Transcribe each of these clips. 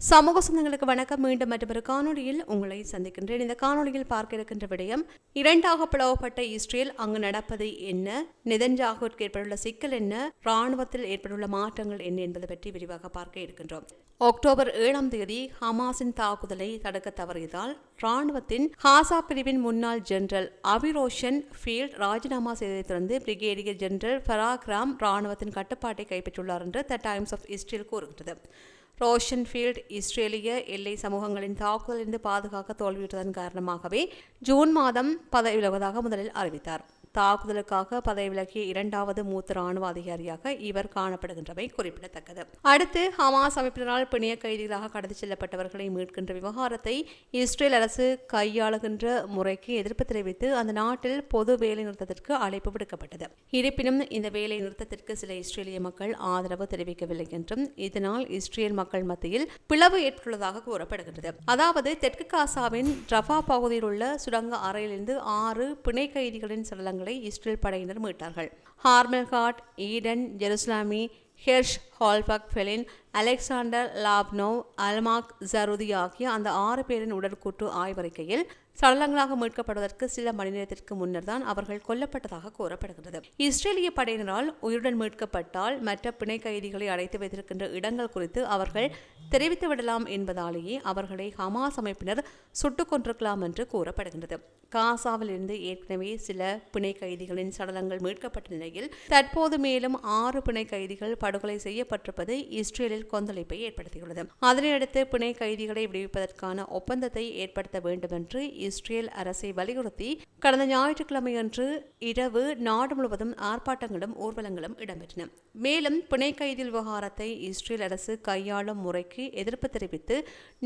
சமூக சொந்தங்களுக்கு வணக்கம். மீண்டும் மற்றொரு காணொளியில் உங்களை சந்திக்கின்றேன். இந்த காணொளியில் பார்க்க இருக்கின்ற விடயம் இரண்டாக பிளவுபட்ட இஸ்ரேல் அங்கு நடப்பது என்ன? நிதன்ஜாகுவிற்கு ஏற்பட்டுள்ள சிக்கல் என்ன? ராணுவத்தில் ஏற்பட்டுள்ள மாற்றங்கள் என்ன என்பது பற்றி விரிவாக பார்க்க இருக்கின்றோம். அக்டோபர் ஏழாம் தேதி ஹமாஸின் தாக்குதலை தடுக்க தவறியதால் ராணுவத்தின் ஹாசா பிரிவின் முன்னாள் ஜெனரல் அபிரோஷன் ஃபீல்ட் ராஜினாமா செய்ததைத் தொடர்ந்து பிரிகேடியர் ஜெனரல் ஃபராக்ராம் ராணுவத்தின் கட்டுப்பாட்டை கைப்பற்றியுள்ளார் என்று த டைம்ஸ் ஆஃப் இஸ்ரேல் கூறுகிறது ரோஷன்ஃபீல்ட் இஸ்ரேலிய எல்லை சமூகங்களின் தாக்குதலிருந்து பாதுகாக்க தோல்வியுற்றதன் காரணமாகவே ஜூன் மாதம் பதவி விலகுவதாக முதலில் அறிவித்தார். தாக்குதலுக்காக பதவி விலகிய இரண்டாவது மூத்த ராணுவ அதிகாரியாக இவர் காணப்படுகின்றமை குறிப்பிடத்தக்கது. அடுத்து ஹமாஸ் அமைப்பினரால் பிணைய கைதிகளாக கடத்தி செல்லப்பட்டவர்களை மீட்கின்ற விவகாரத்தை இஸ்ரேல் அரசு கையாளுகின்ற முறைக்கு எதிர்ப்பு தெரிவித்து அந்த நாட்டில் பொது வேலை நிறுத்தத்திற்கு அழைப்பு விடுக்கப்பட்டது. இருப்பினும் இந்த வேலை நிறுத்தத்திற்கு சில இஸ்ரேலிய மக்கள் ஆதரவு தெரிவிக்கவில்லை என்றும் இதனால் இஸ்ரேல் மக்கள் மத்தியில் பிளவு ஏற்பட்டுள்ளதாக கூறப்படுகின்றது. அதாவது தெற்கு காசாவின் ரஃபா பகுதியில் உள்ள சுரங்க அறையிலிருந்து ஆறு பிணை கைதிகளின் சடலங்களை இஸ்ரேல் படையினர் மீட்டார்கள். Carmel Gat Eden Yerushalmi Hersh Goldberg Polin Alexander Lobanov Almog Sarusi ஆகிய அந்த ஆறு பேரின் உடற்கூற்று ஆய்வறிக்கையில் சடலங்களாக மீட்கப்படுவதற்கு சில மணி நேரத்திற்கு முன்னர் தான் அவர்கள் கொல்லப்பட்டதாக கூறப்படுகிறது இஸ்ரேலிய படையினரால் உயிருடன் மீட்கப்பட்டால் மற்ற பிணை கைதிகளை அடைத்து வைத்திருக்கின்ற இடங்கள் குறித்து அவர்கள் தெரிவித்து விடலாம் என்பதாலேயே அவர்களை ஹமாஸ் அமைப்பினர் சுட்டுக் கொண்டிருக்கலாம் என்று கூறப்படுகின்றது. காசாவில் இருந்து ஏற்கனவே சில பிணை கைதிகளின் சடலங்கள் மீட்கப்பட்ட நிலையில் தற்போது மேலும் ஆறு பிணை கைதிகள் படுகொலை செய்யப்பட்டிருப்பது இஸ்ரேலில் கொந்தளிப்பை ஏற்படுத்தியுள்ளது. அதனையடுத்து பிணை கைதிகளை விடுவிப்பதற்கான ஒப்பந்தத்தை ஏற்படுத்த வேண்டும் என்று இஸ்ரேல் அரசை வலியுறுத்தி கடந்த ஞாயிற்றுக்கிழமையன்று இரவு நாடு முழுவதும் ஆர்ப்பாட்டங்களும் ஊர்வலங்களும் இடம்பெற்றன. மேலும் பிணை கைதில் விவகாரத்தை இஸ்ரேல் அரசு கையாளும் முறைக்கு எதிர்ப்பு தெரிவித்து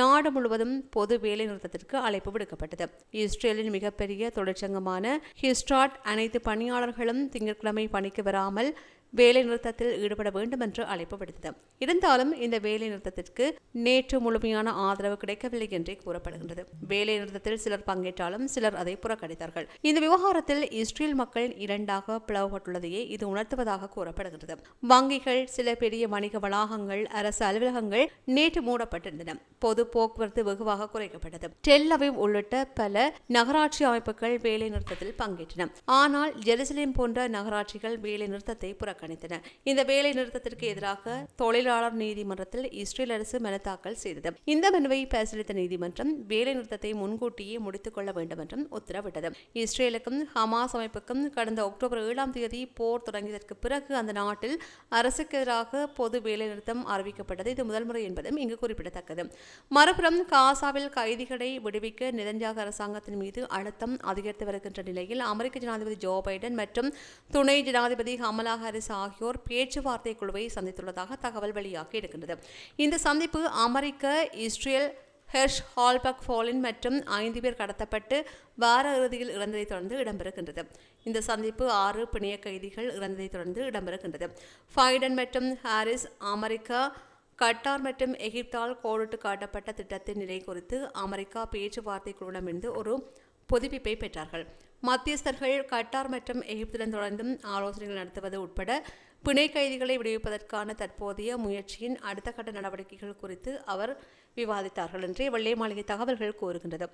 நாடு முழுவதும் பொது வேலைநிறுத்தத்திற்கு அழைப்பு விடுக்கப்பட்டது. இஸ்ரேலின் மிகப்பெரிய தொழிற்சங்கமான ஹிஸ்டாட் அனைத்து பணியாளர்களும் திங்கட்கிழமை பணிக்கு வராமல் வேலை நிறுத்தத்தில் ஈடுபட வேண்டும் என்று அழைப்பு விடுத்தது. இருந்தாலும் இந்த வேலை நிறுத்தத்திற்கு நேற்று முழுமையான ஆதரவு கிடைக்கவில்லை என்றே கூறப்படுகின்றது. வேலை நிறுத்தத்தில் சிலர் பங்கேற்றாலும் சிலர் அதை புறக்கணித்தார்கள். இந்த விவகாரத்தில் இஸ்ரேல் மக்கள் இரண்டாக பிளவுபட்டுள்ளதையே இது உணர்த்துவதாக கூறப்படுகிறது வங்கிகள் சில பெரிய வணிக வளாகங்கள் அரசு அலுவலகங்கள் நேற்று மூடப்பட்டிருந்தன. பொது போக்குவரத்து வெகுவாக குறைக்கப்பட்டது. டெல்லவிவ் உள்ளிட்ட பல நகராட்சி அமைப்புகள் வேலை நிறுத்தத்தில் பங்கேற்றன. ஆனால் ஜெருசலேம் போன்ற நகராட்சிகள் வேலைநிறுத்தத்தை புறக்கணித்தன. புறக்கணித்தன இந்த வேலை நிறுத்தத்திற்கு எதிராக தொழிலாளர் நீதிமன்றத்தில் இஸ்ரேல் அரசு மனு தாக்கல் செய்தது. இந்த மனுவை பரிசீலித்த நீதிமன்றம் வேலை நிறுத்தத்தை முன்கூட்டியே முடித்துக் கொள்ள வேண்டும் என்றும் உத்தரவிட்டது. இஸ்ரேலுக்கும் ஹமாஸ் அமைப்புக்கும் கடந்த அக்டோபர் ஏழாம் தேதி போர் தொடங்கியதற்கு பிறகு அந்த நாட்டில் அரசுக்கு எதிராக பொது வேலை நிறுத்தம் அறிவிக்கப்பட்டது. இது முதல் முறை என்பதும் இங்கு குறிப்பிடத்தக்கது. மறுபுறம் காசாவில் கைதிகளை விடுவிக்க நெதன்யாக அரசாங்கத்தின் மீது அழுத்தம் அதிகரித்து வருகின்ற நிலையில் அமெரிக்க ஜனாதிபதி ஜோ பைடன் மற்றும் துணை ஜனாதிபதி கமலா ஹாரிஸ் ஆகியோர் பேச்சுவார்த்தை குழுவை சந்தித்துள்ளதாக தகவல் வெளியாக இருக்கின்றது. இந்த சந்திப்பு அமெரிக்க இஸ்ரேல் ஹெர்ஷ் ஹால்பக் ஃபாலின் மற்றும் ஐந்து பேர் கடத்தப்பட்டு வார இறுதியில் இறந்ததைத் தொடர்ந்து இடம்பெறுகின்றது. இந்த சந்திப்பு ஆறு பிணைய கைதிகள் இறந்ததைத் தொடர்ந்து இடம்பெறுகின்றது. ஃபைடன் மற்றும் ஹாரிஸ் அமெரிக்கா கட்டார் மற்றும் எகிப்தால் கோடிட்டு காட்டப்பட்ட திட்டத்தின் நிலை குறித்து அமெரிக்கா பேச்சுவார்த்தை குழுவிடமிருந்து ஒரு புதுப்பிப்பை பெற்றார்கள். மத்தியஸ்தர்கள் கட்டார் மற்றும் எகிப்துடன் தொடர்ந்தும் ஆலோசனைகள் நடத்துவது உட்பட பிணை கைதிகளை விடுவிப்பதற்கான தற்போதைய முயற்சியின் அடுத்த கட்ட நடவடிக்கைகள் குறித்து அவர் விவாதித்தார்கள் என்றே வெள்ளை மாளிகை தகவல்கள் கூறுகின்றது.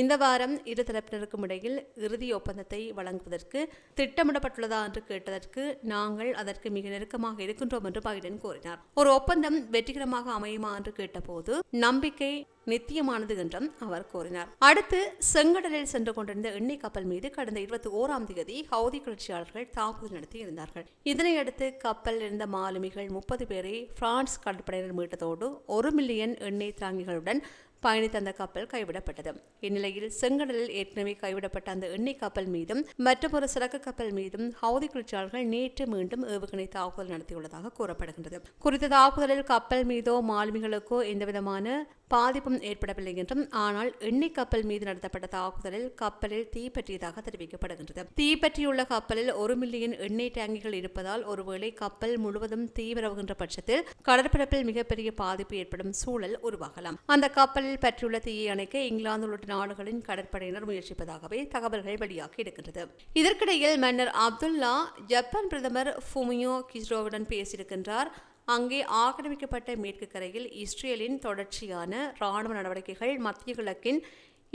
இந்த வாரம் இரு தரப்பினருக்கும் இடையில் இறுதி ஒப்பந்தத்தை வழங்குவதற்கு திட்டமிடப்பட்டுள்ளதா என்று கேட்டதற்கு நாங்கள் அதற்கு மிக நெருக்கமாக இருக்கின்றோம் என்று பைடன் கூறினார். ஒரு ஒப்பந்தம் வெற்றிகரமாக அமையுமா என்று கேட்டபோது நம்பிக்கை நித்தியமானது என்றும் அவர் கூறினார். அடுத்து செங்கடலில் சென்று கொண்டிருந்த எண்ணெய் கப்பல் மீது கடந்த இருபத்தி ஓராம் தேதி ஹவுதி கிளர்ச்சியாளர்கள் தாக்குதல் நடத்தி இருந்தார்கள். இதனையடுத்து கப்பல் இருந்த மாலுமிகள் முப்பது பேரை பிரான்ஸ் கடற்படையினர் மீட்டதோடு ஒரு மில்லியன் எண்ணெய் தாங்கிகளுடன் பயணித்த அந்த கப்பல் கைவிடப்பட்டது. இந்நிலையில் செங்கடலில் ஏற்கனவே கைவிடப்பட்ட அந்த எண்ணெய் கப்பல் மீதும் மற்றொரு சரக்கு கப்பல் மீதும் ஹவுதி கிளர்ச்சியாளர்கள் நேற்று மீண்டும் ஏவுகணை தாக்குதல் நடத்தியுள்ளதாக கூறப்படுகின்றது. குறித்த தாக்குதலில் கப்பல் மீதோ மாலுமிகளுக்கோ எந்தவிதமான பாதிப்பும் ஏற்படவில்லை என்றும் ஆனால் எண்ணெய் கப்பல் மீது நடத்தப்பட்ட தாக்குதலில் கப்பலில் தீப்பற்றியதாக தெரிவிக்கப்படுகின்றது. தீப்பற்றியுள்ள கப்பலில் ஒரு மில்லியன் எண்ணெய் டேங்கிகள் இருப்பதால் ஒருவேளை கப்பல் முழுவதும் தீவிரவுகின்ற பட்சத்தில் கடற்பரப்பில் மிகப்பெரிய பாதிப்பு ஏற்படும் சூழல் உருவாகலாம். அந்த கப்பல் கப்பலில் பற்றியுள்ள தீயை அணைக்க இங்கிலாந்து உள்ளிட்ட நாடுகளின் கடற்படையினர் முயற்சிப்பதாகவே தகவல்கள் வெளியாகி இருக்கின்றது. இதற்கிடையில் மன்னர் அப்துல்லா ஜப்பான் பிரதமர் ஃபுமியோ கிஸ்ரோவுடன் பேசியிருக்கின்றார். அங்கே ஆக்கிரமிக்கப்பட்ட மேற்கு கரையில் இஸ்ரேலின் தொடர்ச்சியான இராணுவ நடவடிக்கைகள் மத்திய கிழக்கின்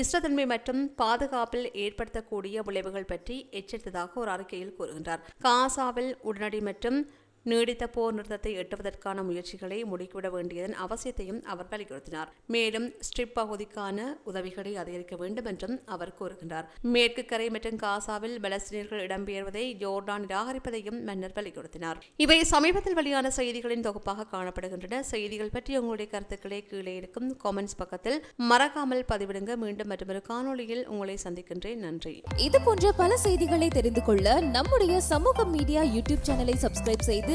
இஷ்டத்தன்மை மற்றும் பாதுகாப்பில் ஏற்படுத்தக்கூடிய விளைவுகள் பற்றி எச்சரித்ததாக ஒரு அறிக்கையில் கூறுகின்றார். காசாவில் உடனடி மற்றும் நீடித்த போர் நிறுத்தத்தை எட்டுவதற்கான முயற்சிகளை முடுக்கிவிட வேண்டியதன் அவசியத்தையும் அவர் வலியுறுத்தினார். மேலும் ஸ்ட்ரிப் பகுதிக்கான உதவிகளை அதிகரிக்க வேண்டும் என்றும் அவர் கூறுகின்றார். மேற்கு கரை மற்றும் காசாவில் பலஸ்தீனியர்கள் இடம்பெயர்வதை ஜோர்டான் நிராகரிப்பதையும் மன்னர் வலியுறுத்தினார். இவை சமீபத்தில் வெளியான செய்திகளின் தொகுப்பாக காணப்படுகின்றன. செய்திகள் பற்றி உங்களுடைய கருத்துக்களை கீழே இருக்கும் காமெண்ட்ஸ் பக்கத்தில் மறக்காமல் பதிவிடுங்க. மீண்டும் மற்றொரு காணொளியில் உங்களை சந்திக்கின்றேன். நன்றி. இது போன்ற பல செய்திகளை தெரிந்து கொள்ள நம்முடைய சமூக மீடியா யூடியூப் சேனலை சப்ஸ்கிரைப் செய்து